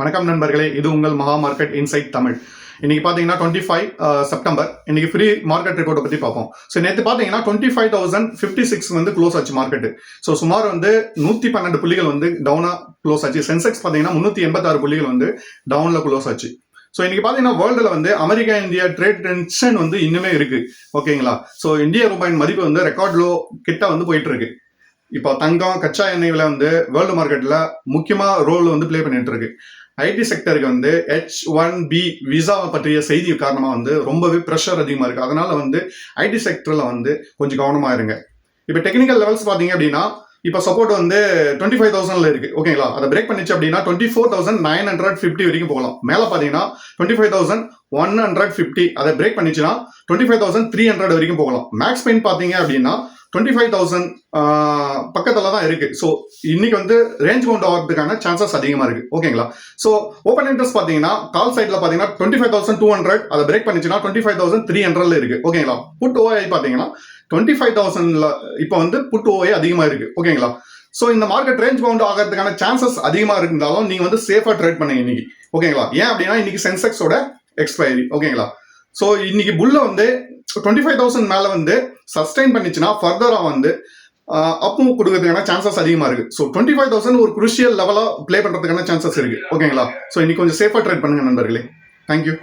வணக்கம் நண்பர்களே இது உங்கள் மகா மார்க்கெட் இன்சைட் தமிழ். இன்னைக்கு பார்த்தீங்கன்னா டுவெண்ட்டி ஃபைவ் செப்டம்பர் இன்னைக்கு ஃப்ரீ மார்க்கெட் ரிப்போர்ட்டை பற்றி பார்ப்போம். ஸோ நேற்று பார்த்தீங்கன்னா twenty five thousand fifty six வந்து க்ளோஸ் ஆச்சு மார்க்கெட் ஸோ சுமார் வந்து நூற்றி பன்னெண்டு புள்ளிகள் வந்து டவுனாக க்ளோஸ் ஆச்சு. சென்செக்ஸ் பார்த்தீங்கன்னா முந்நூற்றி எண்பத்தாறு புள்ளிகள் வந்து டவுனில் க்ளோஸ் ஆச்சு. ஸோ இன்னைக்கு பார்த்தீங்கன்னா வேர்ல்டில் வந்து அமெரிக்கா இந்தியா ட்ரேட் டென்ஷன் வந்து இன்னுமே இருக்கு. ஓகேங்களா ஸோ இந்திய ரூபாயின் மதிப்பு வந்து ரெக்கார்ட் லோ கிட்ட வந்து போயிட்டு இருக்கு. இப்போ தங்கம் கச்சா எண்ணெய் விலை வந்து வேர்ல்டு மார்க்கெட்டில் முக்கியமாக ரோல் வந்து ப்ளே பண்ணிட்டு இருக்கு. ஐடி செக்டருக்கு வந்து ஹெச் ஒன் பி விசாவை பற்றிய செய்தி காரணமாக வந்து ரொம்பவே ப்ரெஷர் அதிகமாக இருக்குது அதனால் வந்து ஐடி செக்டரில் வந்து கொஞ்சம் கவனமாக இருங்க. இப்போ டெக்னிக்கல் லெவல்ஸ் பார்த்தீங்க அப்படின்னா இப்போ சப்போர்ட் வந்து டுவெண்ட்டி ஃபைவ் தௌசண்ட்ல இருக்கு. ஓகேங்களா அதை பிரேக் பண்ணிச்சு அப்படின்னா twenty four thousand nine hundred fifty வரைக்கும் போகலாம். மேலே பார்த்தீங்கன்னா twenty five thousand one hundred fifty அதை break பண்ணிச்சுன்னா twenty five thousand three hundred வரைக்கும் போகலாம். மேக்ஸ் பெயின் பார்த்தீங்க அப்படின்னா டுவெண்ட்டி ஃபைவ் தௌசண்ட் பக்கத்தில் தான் இருக்கு. ஸோ இன்னைக்கு வந்து ரேஞ்ச் பவுண்ட் ஆகிறதுக்கான சான்சஸ் அதிகமாக இருக்கு. ஓகேங்களா ஸோ ஓப்பன் இன்ட்ரெஸ்ட் பார்த்தீங்கன்னா கால் சைடில் பார்த்தீங்கன்னா twenty five thousand two hundred அதை பிரேக் பண்ணிச்சுன்னா டுவெண்ட்டி ஃபைவ் தௌசண்ட் த்ரீ ஹண்ட்ரட்ல இருக்கு. ஓகேங்களா புட் ஓஐ பார்த்தீங்கன்னா டுவெண்ட்டி ஃபைவ் தௌசண்ட்ல இப்போ வந்து புட் ஓஐ அதிகமாக இருக்கு. ஓகேங்களா ஸோ இந்த மார்க்கெட் ரேஞ்ச் பவுண்ட் ஆகிறதுக்கான சான்சஸ் அதிகமாக இருந்தாலும் நீங்கள் வந்து சேஃபாக ட்ரேட் பண்ணுங்க இன்னைக்கு. ஓகேங்களா ஏன் அப்படின்னா இன்னைக்கு சென்செக்ஸோட எக்ஸ்பைரி ஓகேங்களா ஸோ இன்னைக்கு புல்ல வந்து டுவெண்ட்டி ஃபைவ் தௌசண்ட் மேலே வந்து சஸ்டைன் பண்ணிச்சுன்னா ஃபர்தராக வந்து அப்பும் கொடுக்கறதுக்கான சான்சஸ் அதிகமாக இருக்கு. ஸோ டுவெண்ட்டி ஃபைவ் தௌசண்ட் ஒரு குருஷியல் லெவலாக ப்ளே பண்ணுறதுக்கான சான்சஸ் இருக்கு. ஓகேங்களா ஸோ இன்னைக்கு கொஞ்சம் சேஃபாக ட்ரேட் பண்ணுங்க நண்பர்களே. தேங்க்யூ